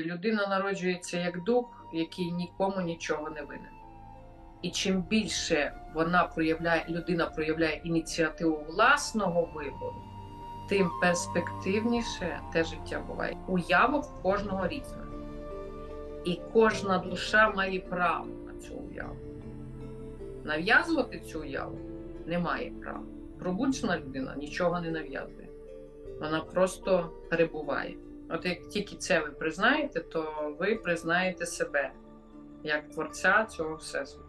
Людина народжується як дух, який нікому нічого не винен. І чим більше вона проявляє, людина проявляє ініціативу власного вибору, тим перспективніше те життя буває. Уява в кожного різна. І кожна душа має право на цю уяву. Нав'язувати цю уяву немає права. Пробуджена людина нічого не нав'язує. Вона просто перебуває. От як тільки це ви признаєте, то ви признаєте себе як творця цього всесвіту.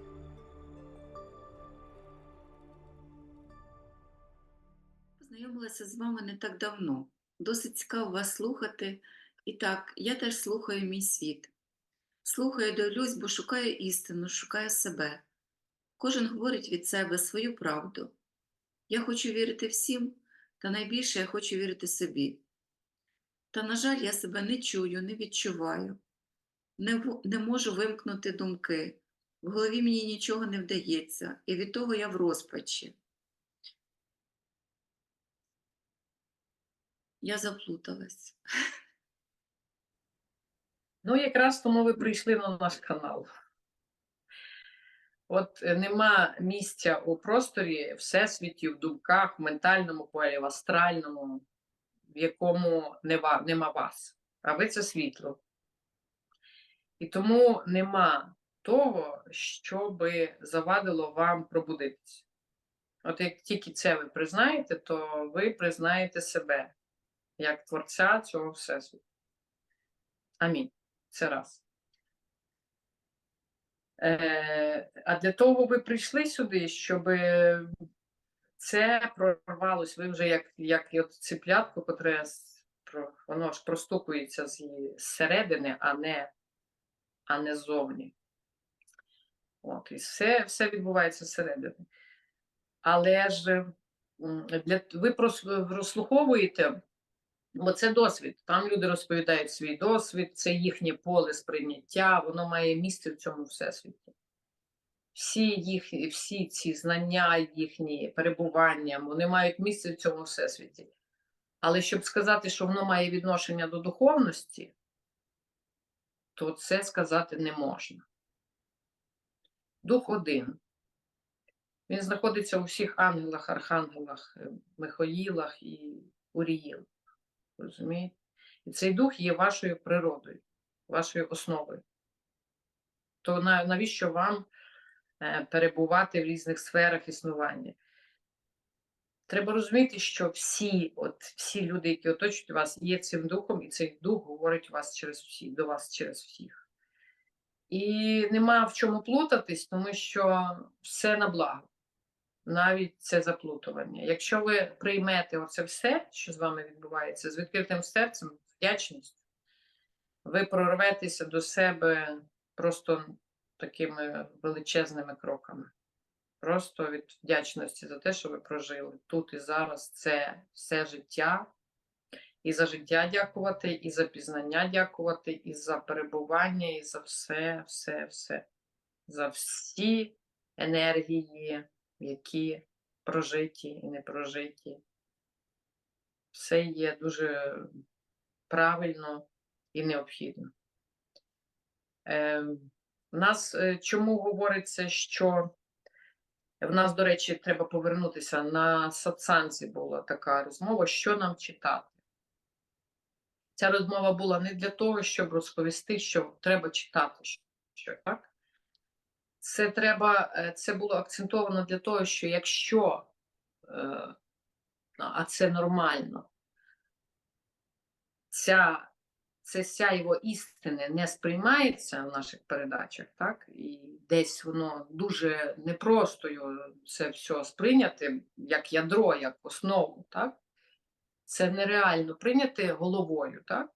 Познайомилася з вами не так давно. Досить цікаво вас слухати. І так, я теж слухаю мій світ. Слухаю, дивлюсь, бо шукаю істину, шукаю себе. Кожен говорить від себе свою правду. Я хочу вірити всім, та найбільше я хочу вірити собі. Та, на жаль, я себе не чую, не відчуваю, не, не можу вимкнути думки. В голові мені нічого не вдається, і від того я в розпачі. Я заплуталась. Ну, якраз тому ви прийшли на наш канал. От е, нема місця у просторі, всесвіті, в думках, в ментальному полі, в астральному, в якому нема, вас. А ви це світло. І тому нема того, що би завадило вам пробудитися. От як тільки це ви признаєте, то ви признаєте себе як творця цього всесвіту. Амінь. Це раз. Е, а для того ви прийшли сюди, щоб це прорвалось. Ви вже як, як от циплятко, котре воно ж простукується зсередини, а не, а не ззовні. От, і все, все відбувається зсередини. Але ж для, ви прос- розслуховуєте Бо це досвід. Там люди розповідають свій досвід, це їхнє поле сприйняття, воно має місце в цьому всесвіті. Всі, їх, всі ці знання, їхні перебування, вони мають місце в цьому всесвіті. Але щоб сказати, що воно має відношення до духовності, то це сказати не можна. Дух один. Він знаходиться у всіх ангелах, архангелах, е, Михаїлах і Уріїлах. Розумієте? І цей дух є вашою природою, вашою основою. То навіщо вам перебувати в різних сферах існування? Треба розуміти, що всі, от, всі люди, які оточують вас, є цим духом, і цей дух говорить вас через всі, до вас через всіх. І нема в чому плутатись, тому що все на благо навіть це заплутування. Якщо ви приймете оце все, що з вами відбувається, з відкритим серцем, з вдячністю, ви прорветеся до себе просто такими величезними кроками. Просто від вдячності за те, що ви прожили тут і зараз це все життя. І за життя дякувати, і за пізнання дякувати, і за перебування, і за все, все, все. За всі енергії, які прожиті і не прожиті. Все є дуже правильно і необхідно. Е, в нас е, чому говориться, що в нас, до речі, треба повернутися на сатсанзі була така розмова, що нам читати. Ця розмова була не для того, щоб розповісти, що треба читати, що так. Це треба, е, це було акцентовано для того, що якщо, е, а це нормально, ця, це сяйво істини не сприймається в наших передачах, так? І десь воно дуже непросто це все сприйняти як ядро, як основу, так? Це нереально прийняти головою, так?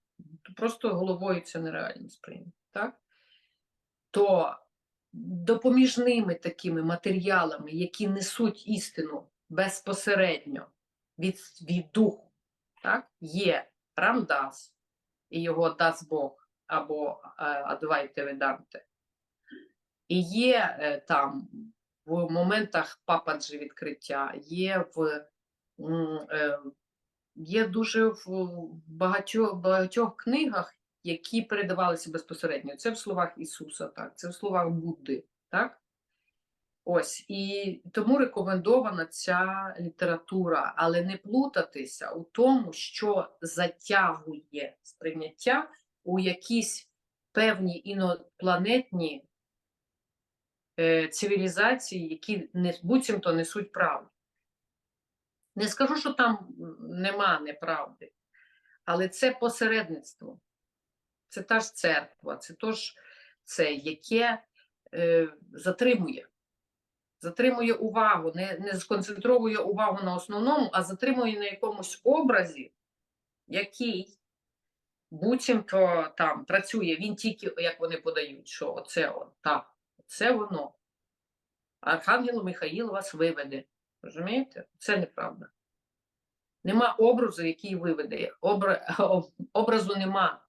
Просто головою це нереально сприйняти, так? То допоміжними такими матеріалами, які несуть істину безпосередньо від, від духу, так? є Рамдас і його дасть Бог або е, Адвайте Веданте. І є е, там в моментах пападжі відкриття, є в е, є дуже в багатьох, багатьох книгах які передавалися безпосередньо. Це в словах Ісуса, так, це в словах Будди, так? Ось, і тому рекомендована ця література, але не плутатися у тому, що затягує сприйняття у якісь певні інопланетні е, цивілізації, які не буцімто несуть правду. Не скажу, що там нема неправди, але це посередництво. Це та ж церква, це то ж це, яке е, затримує. Затримує увагу, не, не сконцентровує увагу на основному, а затримує на якомусь образі, який буцімто там працює. Він тільки, як вони подають, що оце он, так, це воно. Архангел Михаїл вас виведе. Розумієте? Це неправда. Нема образу, який виведе. Обра... Образу нема,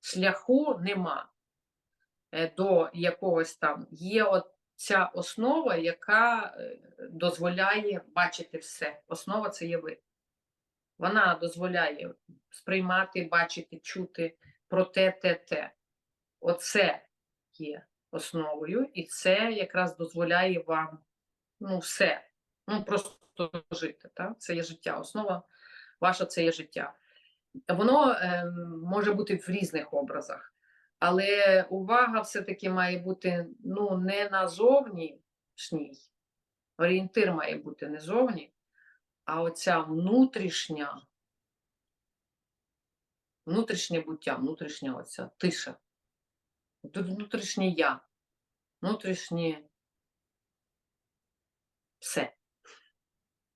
шляху нема е, до якогось там. Є от ця основа, яка е, дозволяє бачити все. Основа це є ви. Вона дозволяє сприймати, бачити, чути про те, те, те. Оце є основою, і це якраз дозволяє вам ну, все. Ну, просто жити. Так? Це є життя. Основа ваша це є життя. Воно е, може бути в різних образах, але увага все-таки має бути ну, не на зовнішній, орієнтир має бути не зовні, а оця внутрішня, внутрішнє буття, внутрішня оця тиша. Внутрішнє я, внутрішнє все.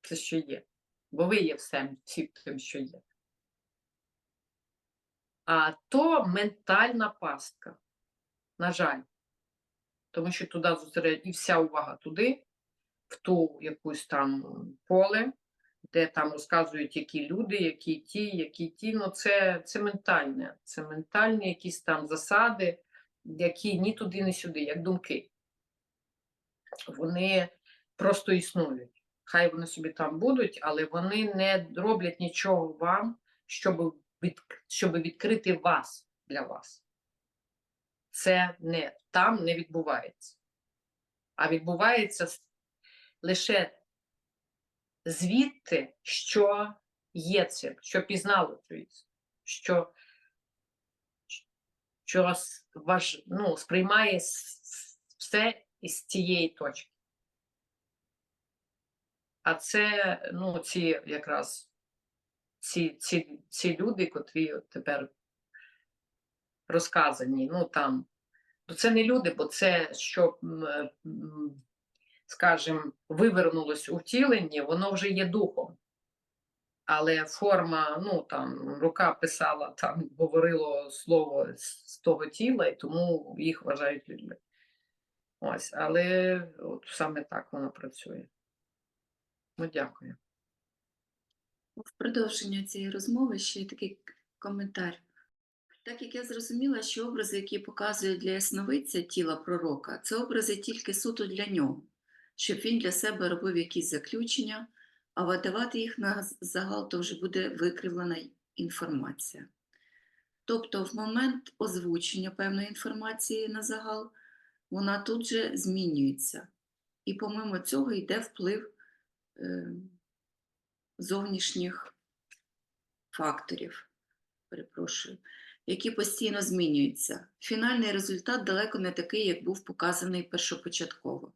Це що є. Бо ви є всем, всім тим, що є. А то ментальна пастка. На жаль. Тому що туди зосередить і вся увага туди, в ту якусь там поле, де там розказують, які люди, які ті, які ті. Ну, це, це ментальне. Це ментальні якісь там засади, які ні туди, ні сюди, як думки. Вони просто існують. Хай вони собі там будуть, але вони не роблять нічого вам, щоб, від, щоб відкрити вас для вас. Це не там не відбувається. А відбувається лише звідти, що є цим, що пізнало цю що, що важ, ну, сприймає все із цієї точки. А це ну, ці якраз ці, ці, ці люди, котрі от тепер розказані, ну там, то це не люди, бо це, що, е, скажімо, вивернулось у втіленні, воно вже є духом. Але форма, ну там, рука писала, там говорило слово з того тіла, і тому їх вважають людьми. Ось, але от саме так воно працює. Ну, дякую. В продовження цієї розмови ще й такий коментар. Так як я зрозуміла, що образи, які показують для ясновидця тіла пророка, це образи тільки суто для нього, щоб він для себе робив якісь заключення, а видавати їх на загал, то вже буде викривлена інформація. Тобто, в момент озвучення певної інформації на загал, вона тут же змінюється. І помимо цього йде вплив е, зовнішніх факторів, перепрошую, які постійно змінюються. Фінальний результат далеко не такий, як був показаний першопочатково.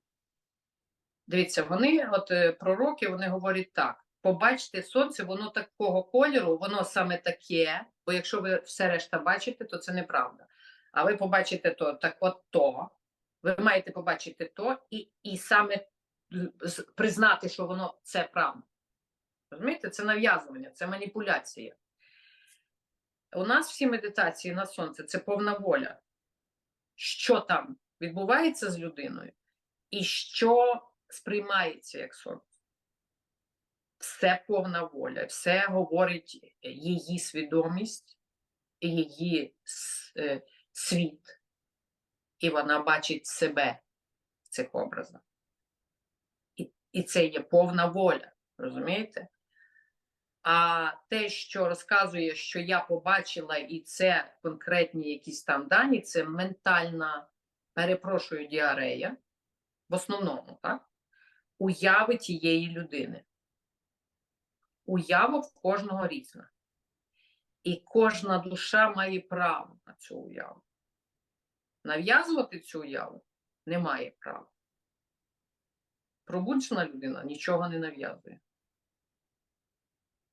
Дивіться, вони, от е, пророки, вони говорять так: побачите сонце, воно такого кольору, воно саме таке, бо якщо ви все решта бачите, то це неправда. А ви побачите то, так от то, ви маєте побачити то і, і саме признати, що воно це правда. Розумієте, це нав'язування, це маніпуляція. У нас всі медитації на сонце це повна воля. Що там відбувається з людиною, і що сприймається як сон. Все повна воля, все говорить її свідомість, її е, світ, і вона бачить себе в цих образах. І це є повна воля, розумієте? А те, що розказує, що я побачила, і це конкретні якісь там дані, це ментальна, перепрошую, діарея, в основному, так? Уяви тієї людини. Уява в кожного різна. І кожна душа має право на цю уяву. Нав'язувати цю уяву немає права. Пробуджена людина нічого не нав'язує.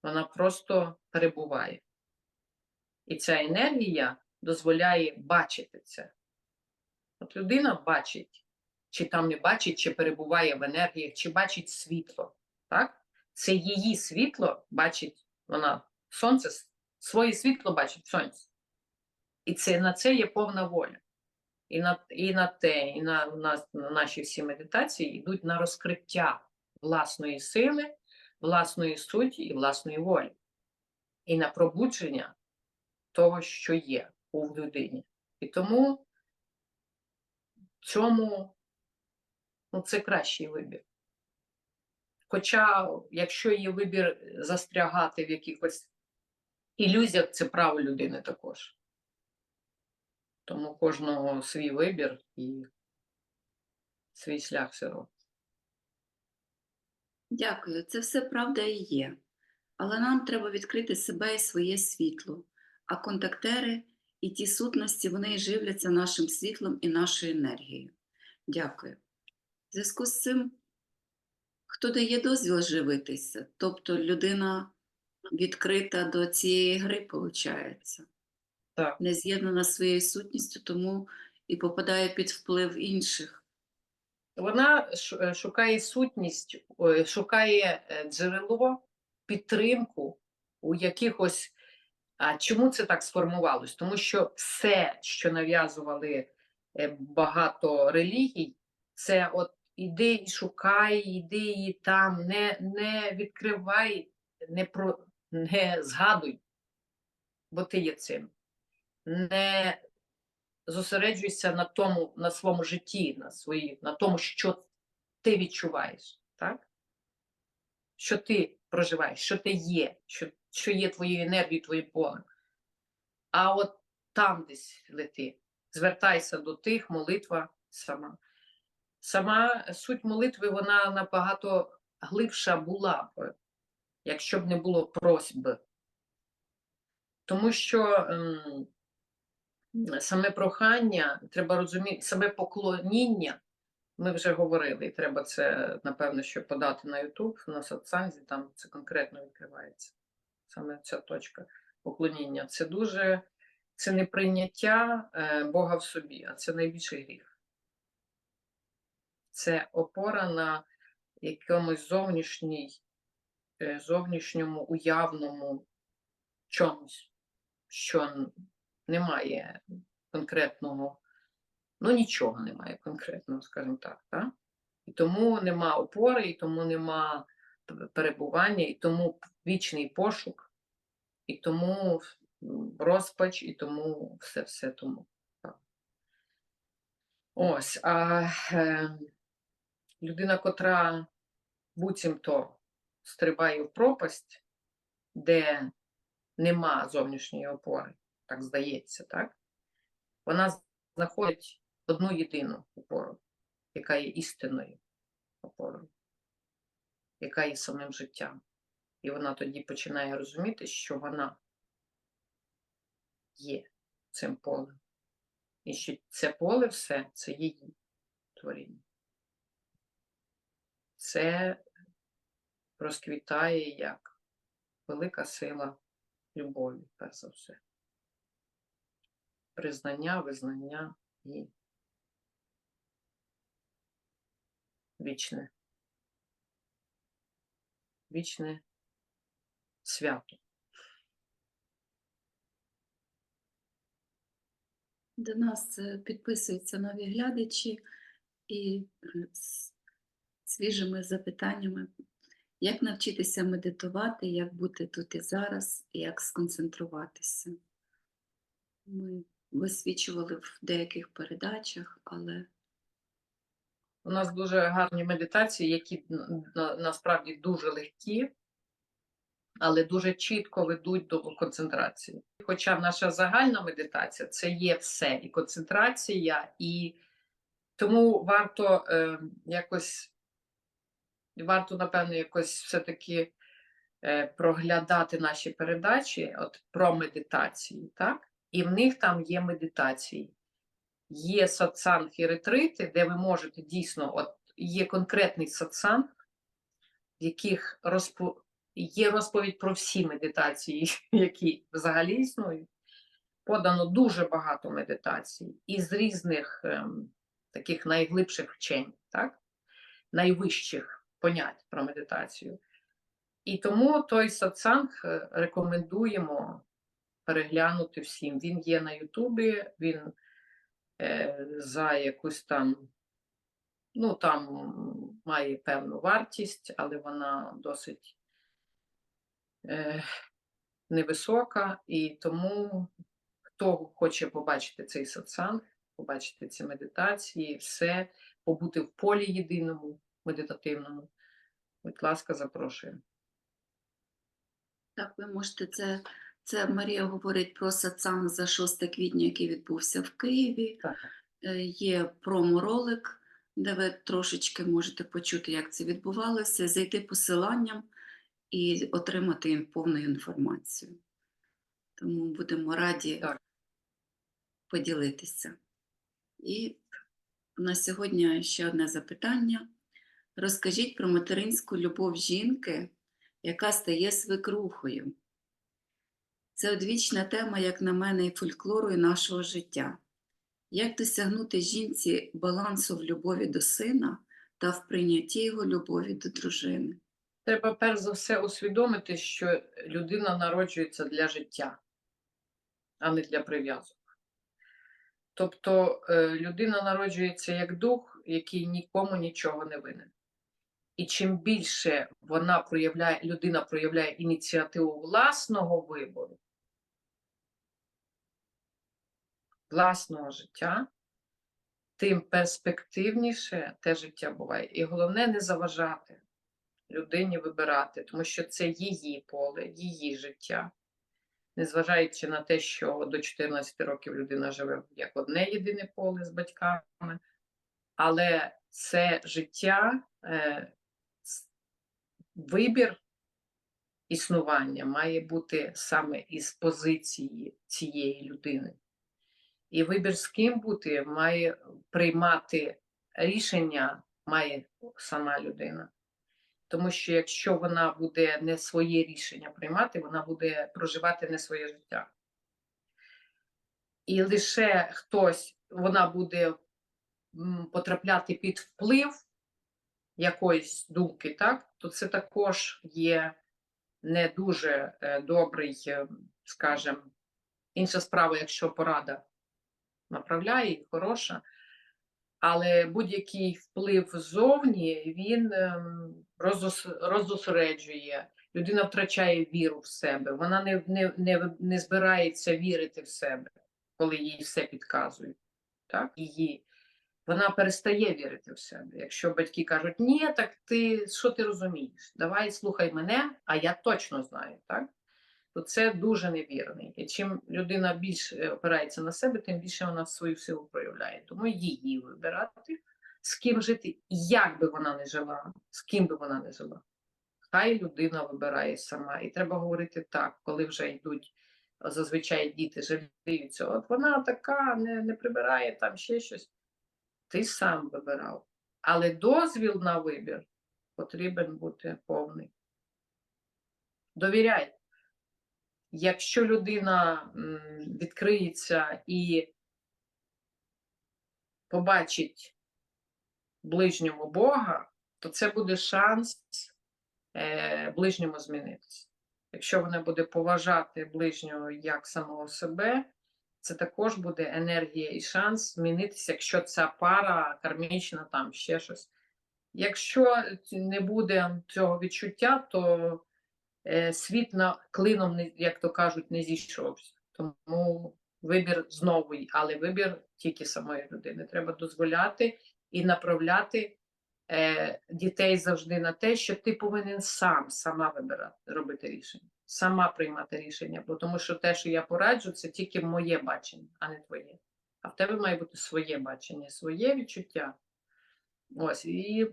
Вона просто перебуває. І ця енергія дозволяє бачити це. От людина бачить, чи там не бачить, чи перебуває в енергіях, чи бачить світло. Так? Це її світло бачить вона сонце, своє світло бачить сонце. І це, на це є повна воля. І на, і на те, і на, на, на наші всі медитації йдуть на розкриття власної сили, власної суті і власної волі. І на пробудження того, що є у людині. І тому в цьому ну, це кращий вибір. Хоча, якщо є вибір застрягати в якихось ілюзіях, це право людини також. Тому кожного свій вибір і свій шлях все робить. Дякую, це все правда і є. Але нам треба відкрити себе і своє світло, а контактери і ті сутності вони і живляться нашим світлом і нашою енергією. Дякую. В зв'язку з цим, хто дає дозвіл живитися, тобто людина відкрита до цієї гри, виходить, Так. не з'єднана своєю сутністю, тому і попадає під вплив інших. Вона е, шукає сутність, шукає е, джерело, підтримку у якихось. А чому це так сформувалось? Тому що все, що нав'язували е, багато релігій, це от іди і шукай, іди і там, не, не відкривай, не, про, не згадуй, бо ти є цим. Не зосереджуйся на тому, на своєму житті, на свої, на тому, що ти відчуваєш, так? Що ти проживаєш, що ти є, що, що є твоєю енергією, твоїм полем. А от там десь лети. Звертайся до тих, молитва сама. Сама суть молитви, вона набагато глибша була б, якщо б не було просьби. Тому що ем, саме прохання, треба розуміти, саме поклоніння, ми вже говорили, і треба це, напевно, що подати на YouTube, на сатсанзі, там це конкретно відкривається. Саме ця точка поклоніння. Це дуже, це не прийняття е, Бога в собі, а це найбільший гріх. Це опора на якомусь зовнішній, е, зовнішньому уявному чомусь, що немає конкретного, ну нічого немає конкретного, скажімо так. так? І тому нема опори, і тому нема перебування, і тому вічний пошук, і тому розпач, і тому все, все тому. Так. Ось, а е, людина, котра буцімто стрибає в пропасть, де нема зовнішньої опори, так здається, так? Вона знаходить одну єдину опору, яка є істинною опорою, яка є самим життям. І вона тоді починає розуміти, що вона є цим полем. І що це поле все це її творіння. Це розквітає як велика сила любові, перш за все. Признання, визнання і вічне. Вічне свято. До нас е, підписуються нові глядачі і е, з свіжими запитаннями, як навчитися медитувати, як бути тут і зараз, і як сконцентруватися. Ми висвічували в деяких передачах, але У нас дуже гарні медитації, які насправді дуже легкі. але дуже чітко ведуть до концентрації. Хоча наша загальна медитація це є все, і концентрація, і тому варто е, якось, варто, напевно, якось все-таки е, проглядати наші передачі от, про медитації, так? І в них там є медитації. Є сатсанг і ретрити, де ви можете дійсно, от є конкретний сатсанг, в яких розпо... є розповідь про всі медитації, які взагалі існують. Подано дуже багато медитацій із різних ем, таких найглибших вчень, так? найвищих понять про медитацію. І тому той сатсанг е, рекомендуємо переглянути всім. Він є на Ютубі, він е, за якусь там, ну там має певну вартість, але вона досить е, невисока. І тому, хто хоче побачити цей сатсанг, побачити ці медитації, все, побути в полі єдиному медитативному, будь ласка, запрошую. Так, ви можете це. Це Марія говорить про сатсанг за 6 квітня, який відбувся в Києві. Так. Е, Є промо-ролик, де ви трошечки можете почути, як це відбувалося, зайти посиланням і отримати ін- повну інформацію. Тому будемо раді Так. поділитися. І на сьогодні ще одне запитання. Розкажіть про материнську любов жінки, яка стає свекрухою. Це одвічна тема, як на мене, і фольклору, і нашого життя. Як досягнути жінці балансу в любові до сина та в прийнятті його любові до дружини? Треба перш за все усвідомити, що людина народжується для життя, а не для прив'язок. Тобто е, людина народжується як дух, який нікому нічого не винен. І чим більше вона проявляє, людина проявляє ініціативу власного вибору, власного життя, тим перспективніше те життя буває. І головне не заважати людині вибирати, тому що це її поле, її життя. Незважаючи на те, що до 14 років людина живе як одне єдине поле з батьками, але це життя, е, вибір існування має бути саме із позиції цієї людини. І вибір з ким бути має приймати рішення має сама людина. Тому що якщо вона буде не своє рішення приймати, вона буде проживати не своє життя. І лише хтось, вона буде потрапляти під вплив якоїсь думки, так, то це також є не дуже е, добрий, е, скажімо, інша справа, якщо порада направляє і хороша. Але будь-який вплив ззовні він ем, розос- розосереджує, людина втрачає віру в себе, вона не, не, не, не збирається вірити в себе, коли їй все підказують. Так? Її. Вона перестає вірити в себе. Якщо батьки кажуть, ні, так ти що ти розумієш? Давай слухай мене, а я точно знаю, так? То це дуже невірний. І чим людина більш е, опирається на себе, тим більше вона свою силу проявляє. Тому її вибирати, з ким жити, як би вона не жила, з ким би вона не жила. Хай людина вибирає сама. І треба говорити так, коли вже йдуть зазвичай діти жаліються. От вона така, не, не прибирає там ще щось. Ти сам вибирав. Але дозвіл на вибір потрібен бути повний. Довіряй. Якщо людина відкриється і побачить ближньому Бога, то це буде шанс е, ближньому змінитися. Якщо вона буде поважати ближнього як самого себе, це також буде енергія і шанс змінитися, якщо ця пара кармічна, там ще щось. Якщо не буде цього відчуття, то світ на клином, як то кажуть, не зійшовся. Тому вибір знову, але вибір тільки самої людини. Треба дозволяти і направляти е, дітей завжди на те, що ти повинен сам сама вибирати, робити рішення. сама приймати рішення, бо тому що те, що я пораджу, це тільки моє бачення, а не твоє. А в тебе має бути своє бачення, своє відчуття. Ось і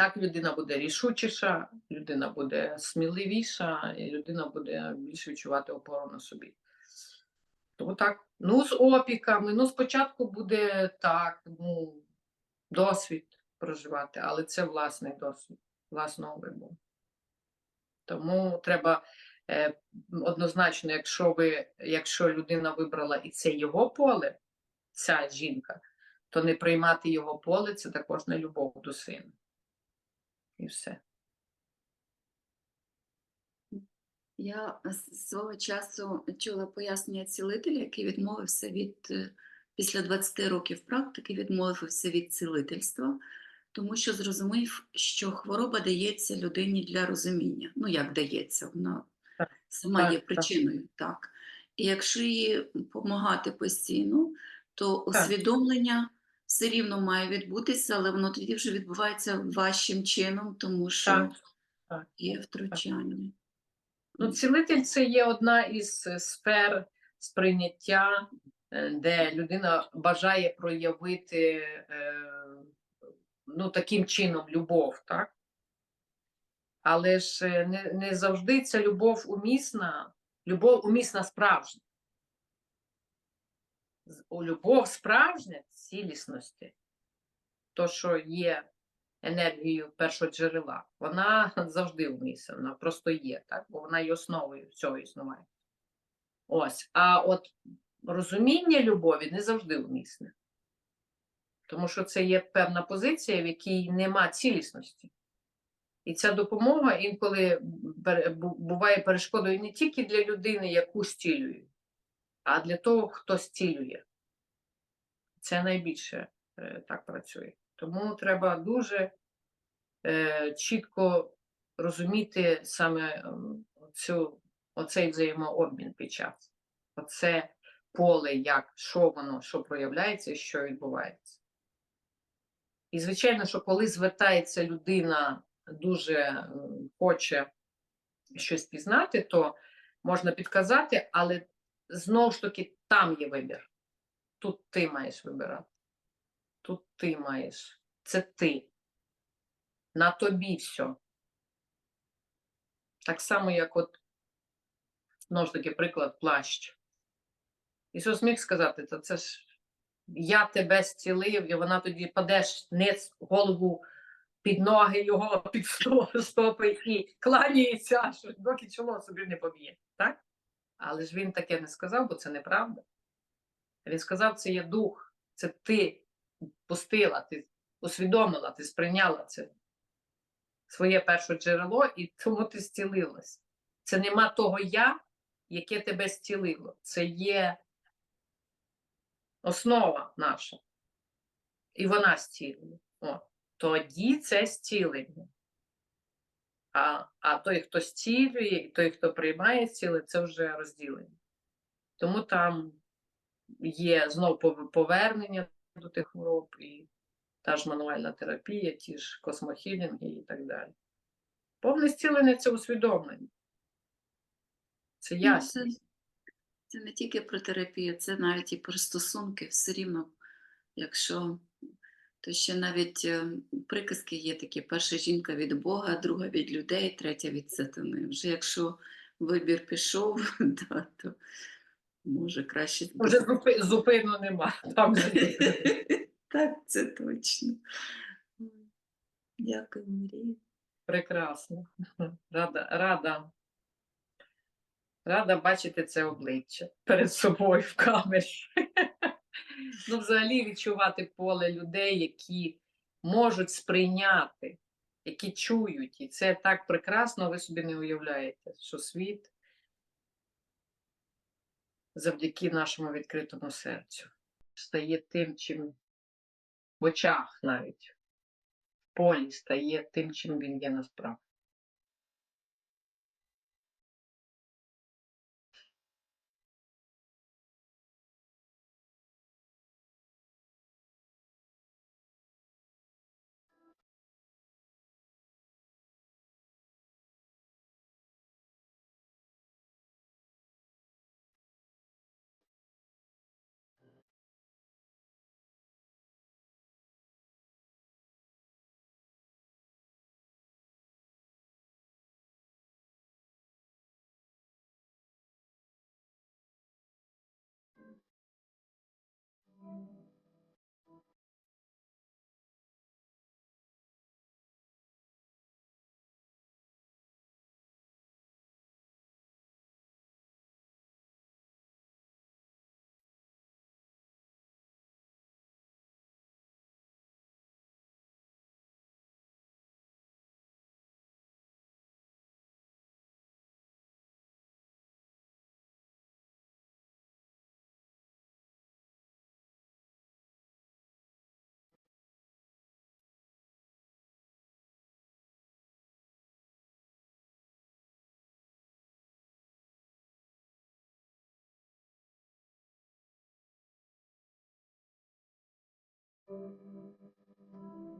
так людина буде рішучіша, людина буде сміливіша, і людина буде більше відчувати опору на собі. Тому так, ну з опіками, ну спочатку буде так, ну, досвід проживати, але це власний досвід, власного вибору. Тому треба е, однозначно, якщо ви, якщо людина вибрала і це його поле, ця жінка, то не приймати його поле це також не любов до сина. І все. Я свого часу чула пояснення цілителя, який відмовився від е, після 20 років практики, відмовився від цілительства, тому що зрозумів, що хвороба дається людині для розуміння. Ну, як дається, вона сама так, є причиною. Так. І якщо їй допомагати постійно, то Так. усвідомлення все рівно має відбутися, але воно тоді вже відбувається важчим чином, тому що Так, так. є втручання. Ну, цілитель це є одна із е, сфер сприйняття, е, де людина бажає проявити е, ну, таким чином любов, так? Але ж не, не завжди ця любов умісна, любов умісна справжня. Любов справжня цілісності, то, що є енергією першого джерела, вона завжди умісна, вона просто є, так? бо вона є основою всього існування. Ось. А от розуміння любові не завжди умісне. Тому що це є певна позиція, в якій нема цілісності. І ця допомога інколи буває перешкодою не тільки для людини, яку стілює, а для того, хто стілює. Це найбільше е, так працює. Тому треба дуже е, чітко розуміти саме ем, цю, оцей взаємообмін під час. Оце поле, як, що воно, що проявляється що відбувається. І, звичайно, що коли звертається людина, дуже хоче щось пізнати, то можна підказати, але знову ж таки там є вибір. Тут ти маєш вибирати. Тут ти маєш. Це ти. На тобі все. Так само, як от, знову ж таки, приклад плащ. Ісус міг сказати, то це ж я тебе зцілив, і вона тоді падеш низ голову під ноги його, під стопи і кланяється, аж доки чоло собі не поб'є. Так? Але ж він таке не сказав, бо це неправда. Він сказав, це є дух, це ти пустила, ти усвідомила, ти сприйняла це своє перше джерело, і тому ти зцілилась. Це нема того я, яке тебе зцілило. Це є основа наша. І вона зцілює. О, тоді це зцілення. А, а той, хто зцілює, і той, хто приймає зцілення, це вже розділення. Тому там є знов повернення до тих хвороб, і та ж мануальна терапія, ті ж космохілінги і так далі. Повне зцілення це усвідомлення. Це Ну, ясність. Це, це не тільки про терапію, це навіть і про стосунки. Все рівно, якщо то ще навіть е, приказки є такі: перша жінка від Бога, друга від людей, третя від сатани. Вже якщо вибір пішов, да, то може краще Вже зупи- зупину нема. Там Так, це точно. Дякую, Марія. прекрасно. Рада, рада. Рада бачити це обличчя перед собою в камері. Ну, взагалі відчувати поле людей, які можуть сприйняти, які чують. І це так прекрасно, ви собі не уявляєте, що світ завдяки нашому відкритому серцю стає тим, чим в очах навіть в полі стає тим, чим він є насправді. Thank you.